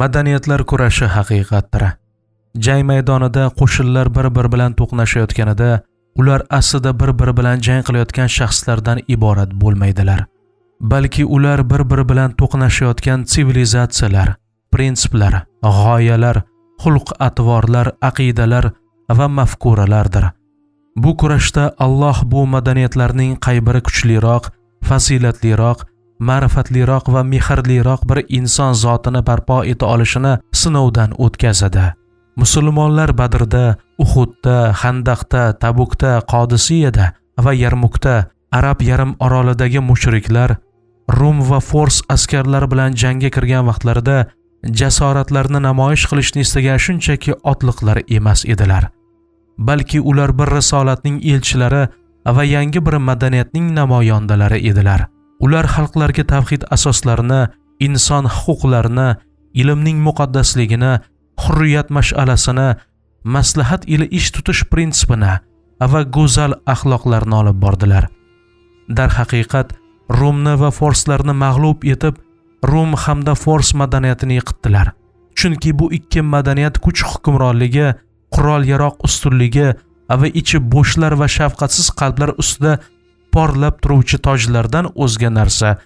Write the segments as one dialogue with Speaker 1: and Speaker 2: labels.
Speaker 1: Madaniyatlar kurashi haqiqatdir. Jang maydonida qo'shinlar bir-biri bilan to'qnashayotganida ular aslida bir-biri bilan jang qilayotgan shaxslardan iborat bo'lmaydilar. Balki ular bir-biri bilan to'qnashayotgan sivilizatsiyalar, prinsiplar, g'oyalar, xulq-atvorlar, aqidalar va mafkuralardir. Bu kurashda Alloh bu madaniyatlarning qay biri kuchliroq, fazilatliroq ma'rifatliroq va mehrliroq bir inson zotini barpo eta olishini sinovdan o'tkazadi. Musulmonlar Badrda, Uhudda, Handaqda, Tabukda, Qodisiyada va Yarmukda Arab yarim orolidagi mushriklar Rum va Fors askarlari bilan jangga kirgan vaqtlarida jasoratlarini namoyish qilishni istagan shunchaki otliqlar emas edilar. Balki ular bir risolatning elchilari va yangi bir madaniyatning namoyandalari edilar. Ular xalqlarga tavhid asoslarini, inson huquqlarini, ilmning muqaddasligini, hurriyat mash'alasini, maslahat ila ish tutish prinsipini va go'zal axloqlarni olib bordilar. Dar haqiqat Rumni va forslarni mag'lub etib, Rum hamda Fors madaniyatini yiqitdilar. Chunki bu ikki madaniyat kuch hukmronligi, qurol-yaroq ustunligi va ichi bo'shlar va shafqatsiz qalblar ustida porlab turuvchi tojlardan o'zga narsa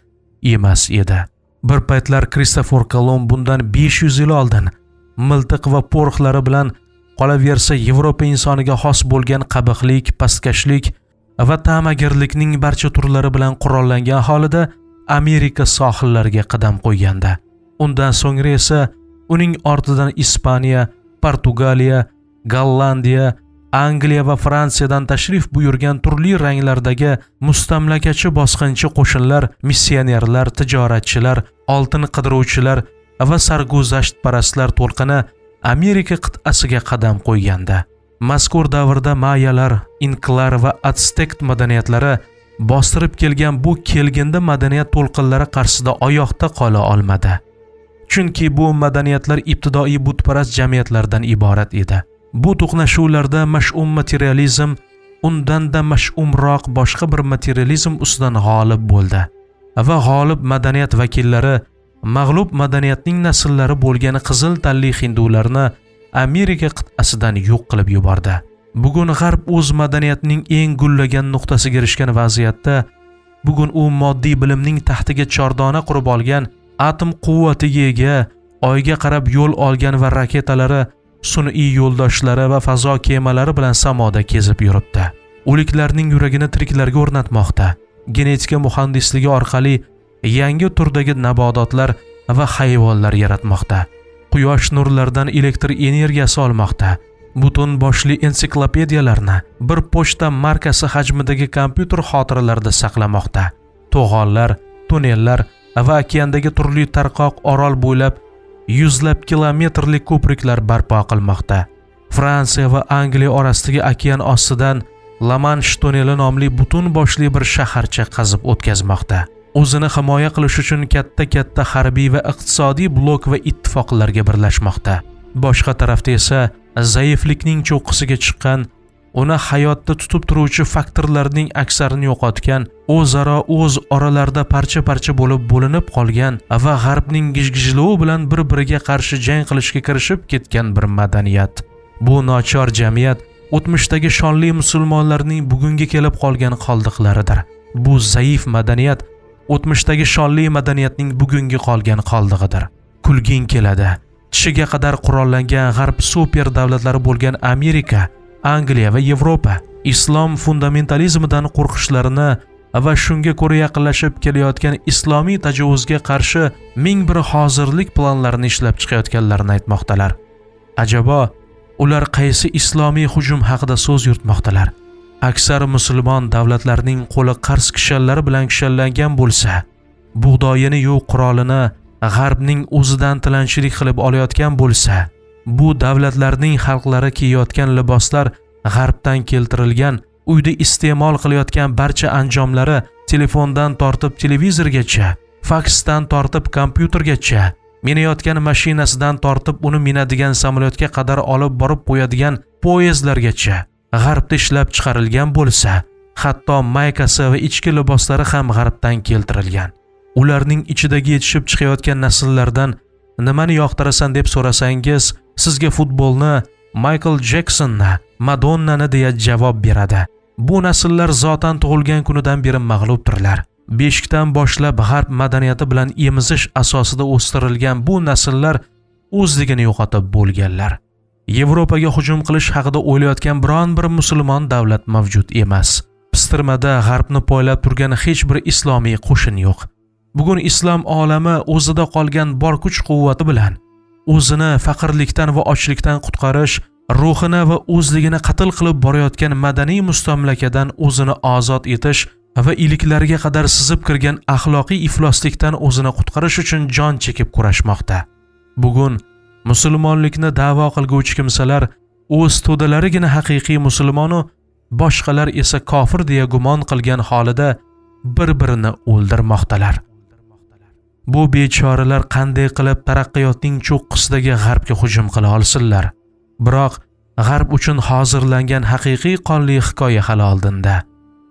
Speaker 1: emas edi. Bir paytlar Kristofor Kolumb bundan 500 yil oldin miltiq va po'rxlari bilan qolaversa Yevropa insoniga xos bo'lgan qabihlik, pastkashlik va ta'magirlikning barcha turlari bilan qurollangan holida Amerika sohillariga qadam qo'ygandi. Undan so'ngra esa uning ortidan Ispaniya, Portugaliya, Gollandiya Angliya va Fransiyadan tashrif buyurgan turli ranglardagi mustamlakachi bosqinchi qo'shinlar, missionerlar, tijoratchilar, oltin qidiruvchilar va sarguzashtparastlar to'lqini Amerika qit'asiga qadam qo'yganda. Mazkur davrda mayalar, inklar va atstekt madaniyatlari bostirib kelgan bu kelgindi madaniyat to'lqinlari qarshisida oyoqda qola olmadi. Chunki bu madaniyatlar ibtidoiy butparast jamiyatlardan iborat edi. Bu to'qnashuvlarda mash'um materializm undan-da mash'umroq boshqa bir materializm ustidan g'olib bo'ldi va g'olib madaniyat vakillari mag'lub madaniyatning nasllari bo'lgan qizil tanli hindularni Amerika qit'asidan yo'q qilib yubordi. Bugun g'arb o'z madaniyatining eng gullagan nuqtasiga erishgan vaziyatda bugun u moddiy bilimning taxtiga chordona qurib olgan atom quvvatiga ega oyga qarab yo'l olgan va raketalari sun'iy yo'ldoshlari va fazo kemalari bilan samoda kezib yuribdi. O'liklarning yuragini tiriklarga o'rnatmoqda. Genetika muhandisligi orqali yangi turdagi nabodotlar va hayvonlar yaratmoqda. Quyosh nurlaridan elektr energiyasi olmoqda. Butun boshli ensiklopediyalarni bir pochta markasi hajmidagi kompyuter xotiralarida saqlamoqda. To'g'onlar, tunnellar va okeandagi turli tarqoq orol bo'ylab yuzlab kilometrlik ko'priklar barpo qilmoqda. Fransiya va Angliya orasidagi okean ostidan La-Mansh tunneli nomli butun boshli bir shaharcha qazib o'tkazmoqda. O'zini himoya qilish uchun katta-katta harbiy va iqtisodiy blok va ittifoqlarga birlashmoqda. Boshqa tarafda esa zaiflikning cho'qqisiga chiqqan uni hayotda tutib turuvchi faktorlarning aksarini yo'qotgan, o'zaro o'z oralarida parcha-parcha bo'lib bo'linib qolgan va g'arbning gijgijlovi bilan bir-biriga qarshi jang qilishga kirishib ketgan bir madaniyat. Bu nochor jamiyat o'tmishdagi shonli musulmonlarning bugunga kelib qolgan qoldiqlaridir. Bu zaif madaniyat o'tmishdagi shonli madaniyatning bugungi qolgan qoldig'idir. Kulging keladi. Tishiga qadar qurollangan g'arb super davlatlari bo'lgan Amerika Angliya va Yevropa islom fundamentalizmidan qo'rqishlarini va shunga ko'ra yaqinlashib kelayotgan islomiy tajovuzga qarshi ming bir hozirlik planlarini ishlab chiqayotganlarini aytmoqdalar. Ajabo, ular qaysi islomiy hujum haqida so'z yuritmoqdalar? Aksar musulmon davlatlarning qo'li qars kishanlari bilan kishanlangan bo'lsa, bug'doyini yo'q qurolini g'arbning o'zidan tilanchilik qilib olayotgan bo'lsa, Bu davlatlarning xalqlari kiyayotgan liboslar g'arbdan keltirilgan, uyda iste'mol qilayotgan barcha anjomlari telefondan tortib televizorgacha, faksdan tortib kompyutergacha minayotgan mashinasidan tortib uni minadigan samolyotga qadar olib borib qo'yadigan poyezdlargacha g'arbda ishlab chiqarilgan bo'lsa hatto maykasi va ichki liboslari ham g'arbdan keltirilgan. Ularning ichidagi yetishib chiqayotgan nasllardan nimani yoqtirasan deb so'rasangiz sizga futbolni maykl jeksonni madonnani deya javob beradi. Bu nasllar zotan tug'ilgan kunidan beri mag'lubdirlar. Beshikdan boshlab g'arb madaniyati bilan emizish asosida o'stirilgan bu nasllar o'zligini yo'qotib bo'lganlar. Yevropaga hujum qilish haqida o'ylayotgan biron bir musulmon davlat mavjud emas. Pistirmada g'arbni poylab turgan hech bir islomiy qo'shin yo'q. Bugun islom olami o'zida qolgan bor kuch quvvati bilan o'zini faqirlikdan va ochlikdan qutqarish ruhini va o'zligini qatl qilib borayotgan madaniy mustamlakadan o'zini ozod etish va iliklariga qadar sizib kirgan axloqiy ifloslikdan o'zini qutqarish uchun jon chekib kurashmoqda. Bugun musulmonlikni da'vo qilguvchi kimsalar o'z to'dalarigina haqiqiy musulmonu boshqalar esa kofir deya gumon qilgan holida bir birini o'ldirmoqdalar. Bu bechoralar qanday qilib taraqqiyotning cho'qqisidagi g'arbga hujum qila olsinlar? Biroq g'arb uchun hozirlangan haqiqiy qonli hikoya hali oldinda.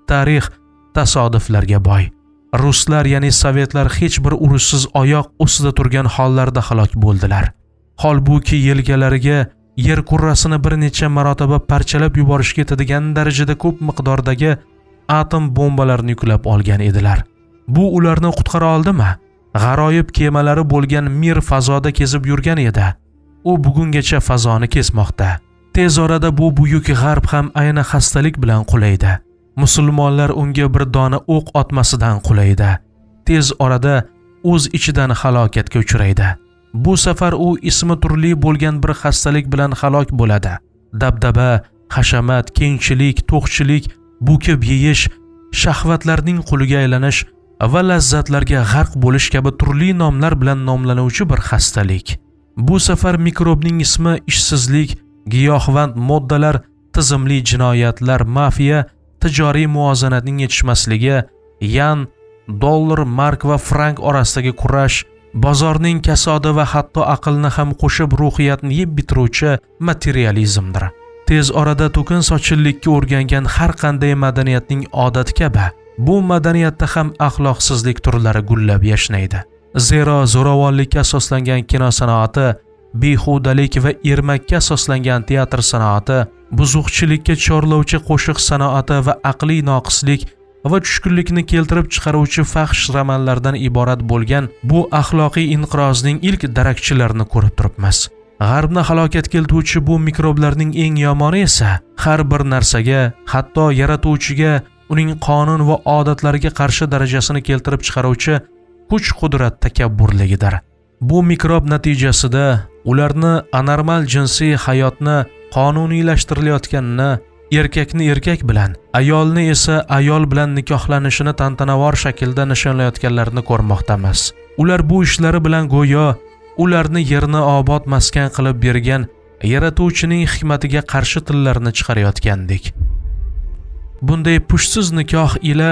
Speaker 1: Tarix tasodiflarga boy. Ruslar ya'ni sovetlar hech bir urushsiz oyoq ustida turgan hollarda halok bo'ldilar. Holbuki yelkalariga yer kurrasini bir necha marotaba parchalab yuborishga yetadigan darajada ko'p miqdordagi atom bombalarini yuklab olgan edilar. Bu ularni qutqara oldimi? G'aroyib kemalari bo'lgan mir fazoda kezib yurgan edi. U bugungacha fazoni kesmoqda. Tez orada bu buyuk g'arb ham ayni xastalik bilan qulaydi. Musulmonlar unga bir dona o'q otmasidan qulaydi. Tez orada o'z ichidan halokatga uchraydi. Bu safar u ismi turli bo'lgan bir xastalik bilan halok bo'ladi. Dabdaba hashamat kengchilik to'qchilik bukib yeyish shahvatlarning quliga aylanish va lazzatlarga g'arq bo'lish kabi turli nomlar bilan nomlanuvchi bir xastalik. Bu safar mikrobning ismi ishsizlik giyohvand moddalar tizimli jinoyatlar mafiya tijoriy muvozanatning yetishmasligi yan dollar mark va frank orasidagi kurash bozorning kasodi va hatto aqlni ham qo'shib ruhiyatni yeb bitiruvchi materializmdir. Tez orada to'kin sochillikka o'rgangan har qanday madaniyatning odati kabi bu madaniyatda ham axloqsizlik turlari gullab yashnaydi. Zero zo'ravonlikka asoslangan kino sanoati behudalik va ermakka asoslangan teatr sanoati buzuqchilikka chorlovchi qo'shiq sanoati va aqliy noqislik va tushkunlikni keltirib chiqaruvchi fahsh romanlardan iborat bo'lgan bu axloqiy inqirozning ilk darakchilarini ko'rib turibmiz. G'arbni halokat keltiruvchi bu mikroblarning eng yomoni esa har bir narsaga hatto yaratuvchiga uning qonun va odatlariga qarshi darajasini keltirib chiqaruvchi kuch qudrat takabburligidir. Bu mikrob natijasida ularni anormal jinsiy hayotni qonuniylashtirilayotganini erkakni erkak bilan ayolni esa ayol bilan nikohlanishini tantanavor shaklda nishonlayotganlarini ko'rmoqdamiz. Ular bu ishlari bilan go'yo ularni yerni obod maskan qilib bergan yaratuvchining hikmatiga qarshi tillarni chiqarayotgandek bunday pushsiz nikoh ila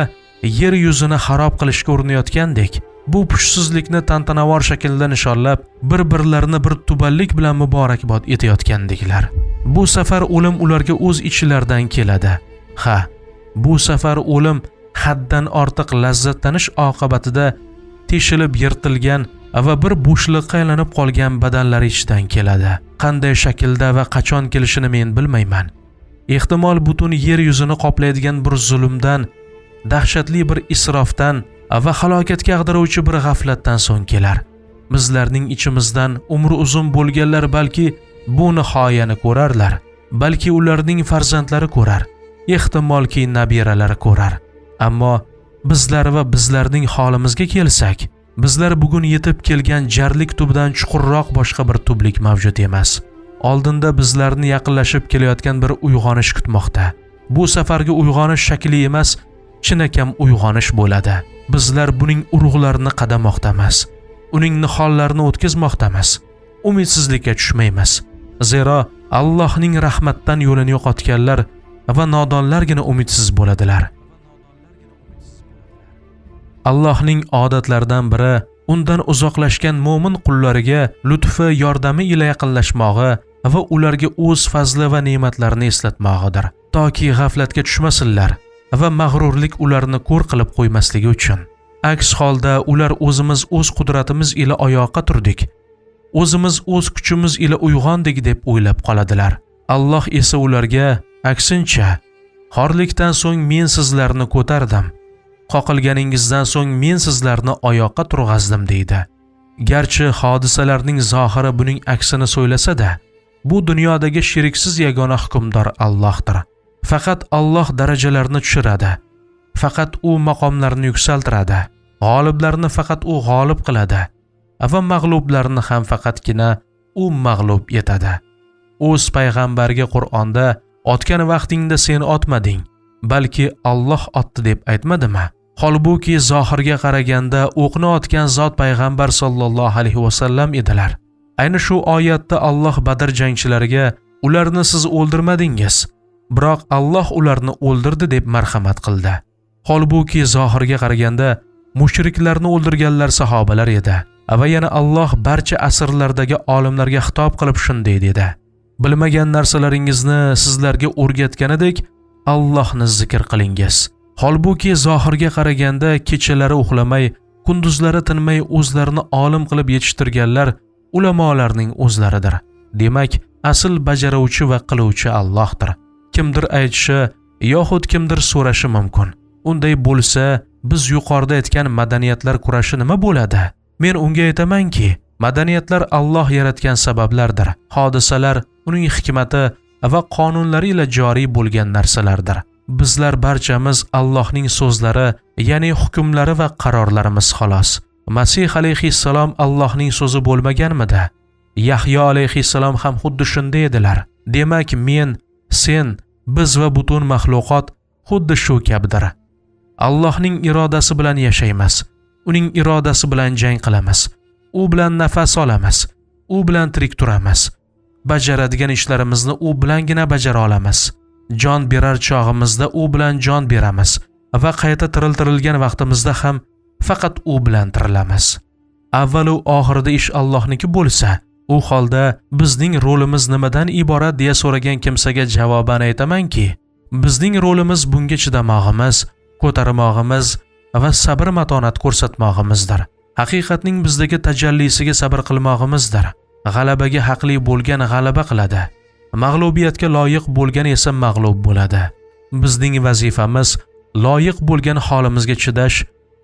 Speaker 1: yer yuzini xarob qilishga urinayotgandek bu pushsizlikni tantanavor shaklda nishonlab bir birlarini bir tubanlik bilan muborakbod etayotgandeklar. Bu safar o'lim ularga o'z ichlaridan keladi. Ha bu safar o'lim haddan ortiq lazzatlanish oqibatida teshilib yirtilgan va bir bo'shliqqa aylanib qolgan badanlari ichidan keladi. Qanday shaklda va qachon kelishini men bilmayman. Ehtimol butun yer yuzini qoplaydigan bir zulmdan dahshatli bir isrofdan va halokatga ag'daruvchi bir g'aflatdan so'ng kelar. Bizlarning ichimizdan umri uzun bo'lganlar balki bu nihoyani ko'rarlar balki ularning farzandlari ko'rar ehtimolki nabiralari ko'rar. Ammo bizlar va bizlarning holimizga kelsak bizlar bugun yetib kelgan jarlik tubidan chuqurroq boshqa bir tublik mavjud emas. Oldinda bizlarni yaqinlashib kelayotgan bir uyg'onish kutmoqda. Bu safargi uyg'onish shakli emas chinakam uyg'onish bo'ladi. Bizlar buning urug'larini qadamoqdamiz. Uning nihollarini o'tkazmoqdamiz. Umidsizlikka tushmaymiz. Zero allohning rahmatdan yo'lini yo'qotganlar va nodonlargina umidsiz bo'ladilar. Allohning odatlaridan biri undan uzoqlashgan mo'min qullariga lutfi yordami ila yaqinlashmog'i va ularga o'z fazli va ne'matlarini eslatmog'idir. Toki g'aflatga tushmasinlar. Va mag'rurlik ularni ko'r qilib qo'ymasligi uchun. Aks holda ular o'zimiz o'z qudratimiz ila oyoqqa turdik. O'zimiz o'z kuchimiz ila uyg'ondik deb o'ylab qoladilar. Alloh esa ularga aksincha xorlikdan so'ng men sizlarni ko'tardim. Qoqilganingizdan so'ng men sizlarni oyoqqa turg'azdim deydi. Garchi hodisalarning zohiri buning aksini so'ylasa-da, bu dunyodagi sheriksiz yagona hukmdor Allohdir. Faqat Alloh darajalarni tushiradi. Faqat u maqomlarni yuksaltiradi. G'oliblarni faqat u g'olib qiladi va mag'lublarni ham faqatgina u mag'lub etadi. O'z payg'ambariga Qur'onda otgan vaqtingda sen otmading, balki Alloh otdi deb aytmadimi? Holbuki zohirga qaraganda o'qni otgan zot payg'ambar sollallohu alayhi vasallam edilar. Ayni shu oyatda Alloh Badr jangchilariga ularni siz o'ldirmadingiz, biroq Alloh ularni o'ldirdi deb marhamat qildi. Holbuki zohirga qaraganda mushriklarni o'ldirganlar sahobalar edi. Va yana Alloh barcha asrlardagi olimlarga xitob qilib shunday dedi: Bilmagan narsalaringizni sizlarga o'rgatganidek Allohni zikr qilingiz. Holbuki zohirga qaraganda kechalari uxlamay, kunduzlari tinmay o'zlarini olim qilib yetishtirganlar ulamolarning o'zlaridir. Demak, asl bajaruvchi va qiluvchi Allohdir. Kimdir aytishi yoxud kimdir so'rashi mumkin. Unday bo'lsa, biz yuqorida aytgan madaniyatlar kurashi nima bo'ladi? Men unga aytamanki, madaniyatlar Alloh yaratgan sabablardir. Hodisalar uning hikmati va qonunlari ila joriy bo'lgan narsalardir. Bizlar barchamiz Allohning so'zlari, ya'ni hukmlari va qarorlarimiz xolos. Masih alayhissalom Allohning so'zi bo'lmaganmidi? Yahyo alayhissalom ham xuddi shunday edilar. Demak, men, sen, biz va butun maxluqot xuddi shu kabidir. Allohning irodasi bilan yashaymiz. Uning irodasi bilan jang qilamiz. U bilan nafas olamiz. U bilan tirik turamiz. Bajaradigan ishlarimizni u bilangina bajara olamiz. jon berar chog'imizda u bilan jon beramiz va qayta tiriltirilgan vaqtimizda ham faqat u bilan tirilamiz. Avvalu oxirida ish Allohniki bo'lsa, u holda bizning rolimiz nimadan iborat deya so'ragan kimsaga javoban aytamanki, bizning rolimiz bunga chidamog'imiz, ko'tarmog'imiz va sabr matonat ko'rsatmog'imizdir. Haqiqatning bizdagi tajallisiga sabr qilmog'imizdir. G'alabaga haqli bo'lgan g'alaba qiladi. mag'lubiyatga loyiq bo'lgan esa mag'lub bo'ladi. Bizning vazifamiz loyiq bo'lgan holimizga chidash,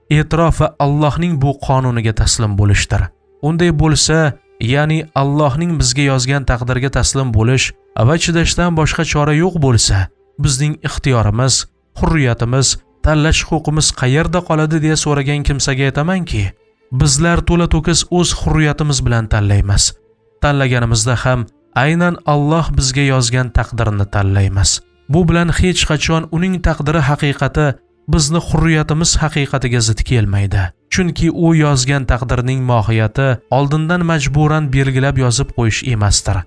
Speaker 1: e'tirof va Allohning bu qonuniga taslim bo'lishdir. Unday bo'lsa, ya'ni Allohning bizga yozgan taqdirga taslim bo'lish va chidashdan boshqa chora yo'q bo'lsa, bizning ixtiyorimiz, hurriyatimiz, tanlash huquqimiz qayerda qoladi deya so'ragan kimsaga aytamanki, bizlar to'la to'kis o'z hurriyatimiz bilan tanlaymiz. Tanlaganimizda ham aynan Alloh bizga yozgan taqdirni tanlaymiz. Bu bilan hech qachon uning taqdiri haqiqati bizni hurriyatimiz haqiqatiga zid kelmaydi. Chunki u yozgan taqdirning mohiyati oldindan majburan belgilab yozib qo'yish emasdir.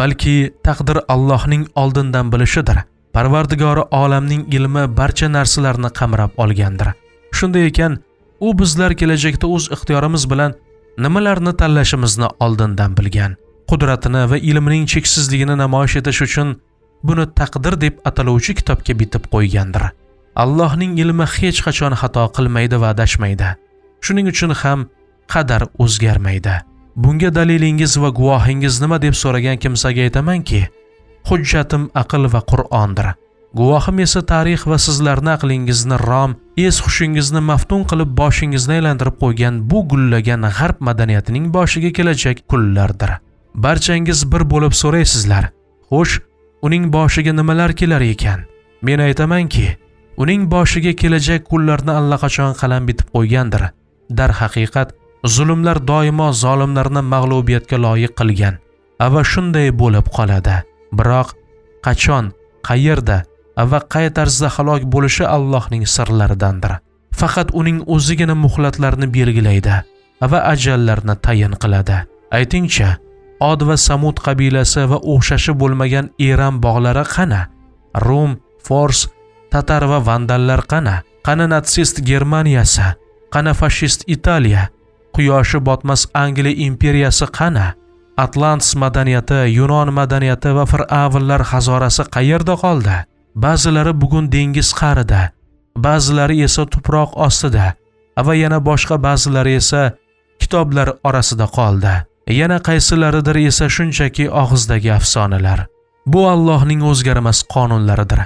Speaker 1: Balki taqdir Allohning oldindan bilishidir. Parvardigori olamning ilmi barcha narsalarni qamrab olgandir. Shunday ekan, u bizlar kelajakda o'z ixtiyorimiz bilan nimalarni tanlashimizni oldindan bilgan. qudratini va ilmining cheksizligini namoyish etish uchun buni taqdir deb ataluvchi kitobga bitib qo'ygandir. Allohning ilmi hech qachon xato qilmaydi va adashmaydi. Shuning uchun ham qadar o'zgarmaydi. Bunga dalilingiz va guvohingiz nima deb so'ragan kimsaga aytamanki, hujjatim aql va Qur'ondir. Guvohim esa tarix va sizlarni aqlingizni rom, es xushingizni maftun qilib boshingizni aylantirib qo'ygan bu gullagan g'arb madaniyatining boshiga kelajak kunlardir. barchangiz bir bo'lib so'raysizlar xo'sh uning boshiga nimalar kelar ekan men aytamanki uning boshiga kelajak kunlarni allaqachon qalam bitib qo'ygandir darhaqiqat zulmlar doimo zolimlarni mag'lubiyatga loyiq qilgan va shunday bo'lib qoladi biroq qachon qayerda va qay tarzda halok bo'lishi allohning sirlaridandir faqat uning o'zigina muhlatlarni belgilaydi va ajallarni tayin qiladi aytingchi Od va Samud qabilasi va o'xshashi bo'lmagan Eron bog'lari qana? Rum, Fors, Tatar va Vandallar qana? Qani natsist Germaniyasi? Qana fashist Italiya? quyoshi botmas angliya imperiyasi qana atlantis madaniyati yunon madaniyati va fir'avnlar hazorasi qayerda qoldi? Ba'zilari bugun dengiz qa'rida ba'zilari esa tuproq ostida va yana boshqa ba'zilari esa kitoblar orasida qoldi. Yana qaysilaridir esa shunchaki og'izdagi afsonalar. Bu allohning o'zgarmas qonunlaridir.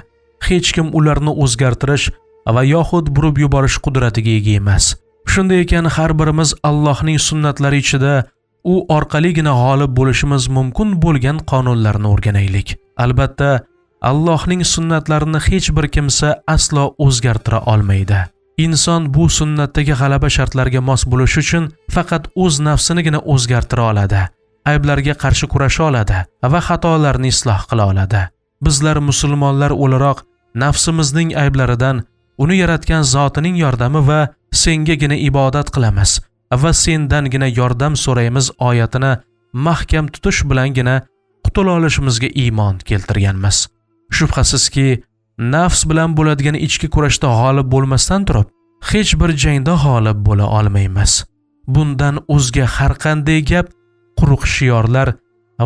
Speaker 1: Hech kim ularni o'zgartirish va yoxud burib yuborish qudratiga ega emas. Shunday ekan har birimiz allohning sunnatlari ichida u orqaligina g'olib bo'lishimiz mumkin bo'lgan qonunlarni o'rganaylik. Albatta allohning sunnatlarini hech bir kimsa aslo o'zgartira olmaydi. Inson bu sunnatdagi g'alaba shartlariga mos bo'lish uchun faqat o'z nafsinigina o'zgartira oladi ayblarga qarshi kurasha oladi va xatolarni isloh qila oladi. Bizlar musulmonlar o'laroq nafsimizning ayblaridan uni yaratgan zotining yordami va sengagina ibodat qilamiz va sendangina yordam so'raymiz oyatini mahkam tutish bilangina qutula olishimizga iymon keltirganmiz. Shubhasizki nafs bilan bo'ladigan ichki kurashda g'olib bo'lmasdan turib hech bir jangda g'olib bo'la olmaymiz. Bundan o'zga har qanday gap quruq shiorlar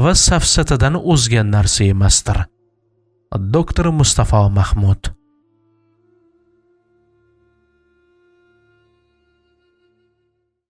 Speaker 1: va safsatadan o'zga narsa emasdir. Doktor mustafo mahmud.